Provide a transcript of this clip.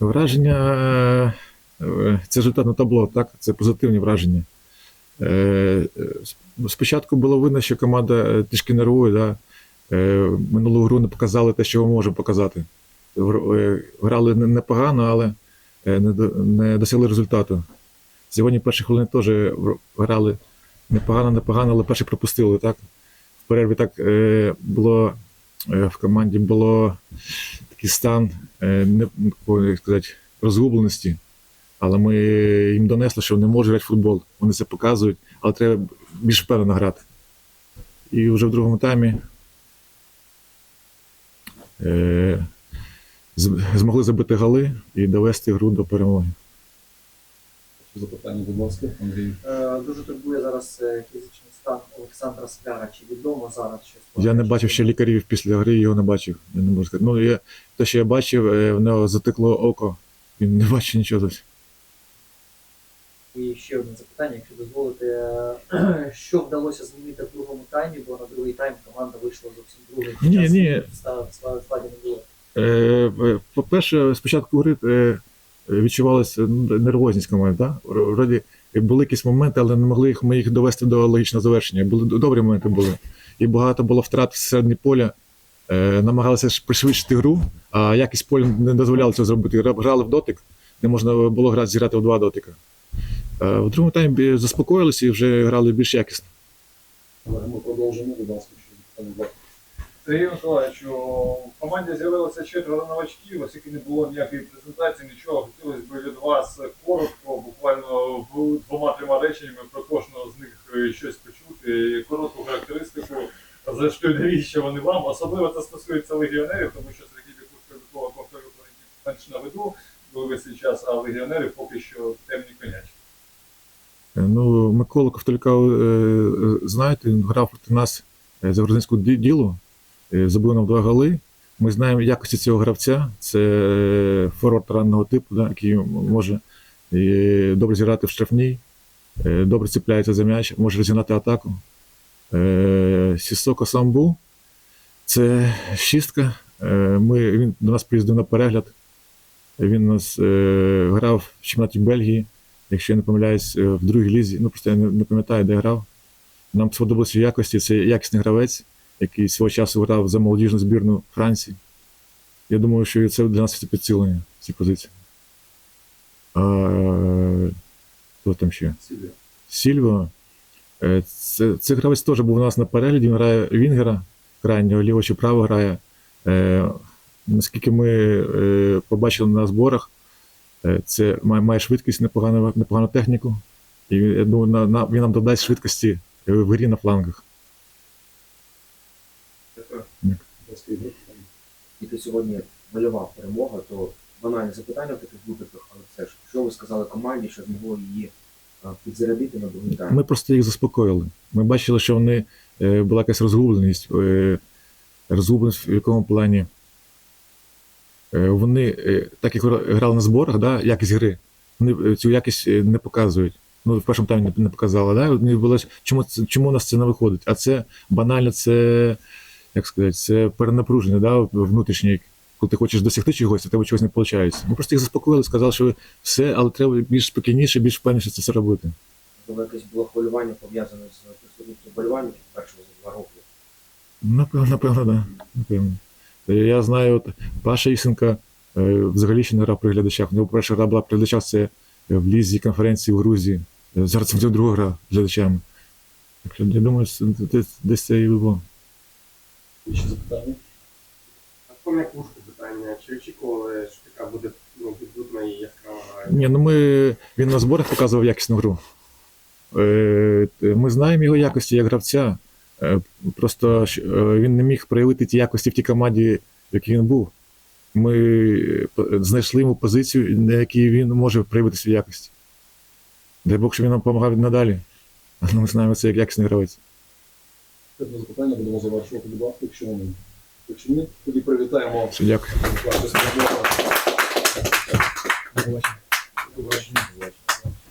Враження е, це результатне табло, так? Це позитивні враження. Е, е, Спочатку було видно, що команда е, трішки нервує. Да? Е, Минулу гру не показали те, що ми можемо показати. Е, Грали непогано, але е, не досягли результату. Сьогодні перші хвилини теж грали непогано, непогано, але перші пропустили. Так? В перерві так е, було е, в команді було такий стан е, не, як сказати, розгубленості. Але ми їм донесли, що вони можуть грати в футбол. Вони це показують, але треба більш впевнено грати. І вже в другому таймі е, змогли забити голи і довести гру до перемоги. Запитання, будь ласка, Андрій. Е, Дуже турбує зараз е, фізичний Олександра Скляра. Чи відомо зараз щось? Я не бачив ще лікарів після гри, його не бачив. Я не можу сказати. Ну, я, те, що я бачив, е, в нього затекло око, він не бачив нічого досі. І ще одне запитання, якщо дозволите, е, що вдалося змінити в другому таймі, бо на другий тайм команда вийшла зовсім другою. Ні, Час ні. складі- не було. Е, По-перше, спочатку гри відчувалася нервозність команди. Да? Були якісь моменти, але не могли їх, ми їх довести до логічного завершення. Були добрі моменти були. І багато було втрат всередині поля. Е, намагалися пришвидшити гру, а якість поля не дозволяла цього зробити. Гра- Грали в дотик, не можна було грати, зіграти в два дотика. Е, в другому таймі заспокоїлися і вже грали більш якісно. Ми продовжимо, будь ласка, ласка. Сергій Миколаївич, в команді з'явилося четверо новачків, оскільки не було ніякої презентації, нічого. Хотілося б від вас коротко, буквально двома-трьома реченнями про кожного з них е, щось почути, коротку характеристику, за що навіщо вони вам. Особливо це стосується легіонерів, тому що Сергій Бікушко повторював менш на виду весь час, а легіонерів поки що темні конячки. Е, Ну, Микола Ковталька, е, знаєте, він грав проти нас е, за грузинську ділу, е, забив нам два голи. Ми знаємо якості цього гравця. Це е, форвард ранного типу, да, який може е, добре зіграти в штрафній, добре цепляється за м'яч, може розігнати атаку. Сісоко Самбу це шістка. Ми, він до нас приїздив на перегляд. Він нас е, грав в чемпіонаті Бельгії якщо я не помиляюсь, в другій лізі, ну просто я не, не пам'ятаю, де грав. Нам сподобалося якості. Це якісний гравець, який свого часу грав за молодіжну збірну Франції. Я думаю, що це для нас це підсилення ці позиції. А, хто там ще? Сільво. Е, Це, це гравець теж був у нас на перегляді. Він грає Вінгера, крайнього, ліво чи право грає. Е, наскільки ми е, побачили на зборах, е, це має, має швидкість, непогану, непогану техніку. І я думаю, на, на, він нам додасть швидкості в грі на флангах. І ти сьогодні малював перемога, то банальне запитання в таких випадках, але все ж, що ви сказали команді, що змогло її а, підзарядити на другий тайм? Ми просто їх заспокоїли. Ми бачили, що вони е, була якась розгубленість. Е, розгубленість в якому плані. Е, вони, е, так як грали на зборах, да, якість гри, вони е, цю якість е, не показують. Ну, в першому таймі не, показали. Да? Чому, чому у нас це не виходить? А це банально, це, як сказати, це перенапруження да, внутрішнє. Коли ти хочеш досягти чогось, а тебе чогось не виходить. Ми просто їх заспокоїли, сказали, що все, але треба більш спокійніше, більш впевненіше це все робити. Можливо, якесь було хвилювання пов'язане з присутністю болівальників першого за два роки. Напевно, напевно, да. Напевно. Я знаю, от Паша Ісенка е, взагалі ще не грав при глядачах. У нього перша гра була при глядачах це е, в лізі конференції в Грузії. Зараз це друга гра з глядачами. Я думаю, десь це і було. Ще запитання. А по м'якушку питання, чи очікували, що така буде ну, відбутна і яскрава гра? Ні, ну ми, він на зборах показував якісну гру. Е, Ми знаємо його якості як гравця. Е, Просто е, він не міг проявити ті якості в тій команді, в якій він був. Ми знайшли йому позицію, на якій він може проявити свої якості. Дай Бог, щоб він нам допомагав надалі. Ми знаємо це як якісний гравець. Це запитання, будемо завершувати, будь ласка, якщо вони. Якщо ні, тоді привітаємо. Все, дякую. До побачення. До Побачення.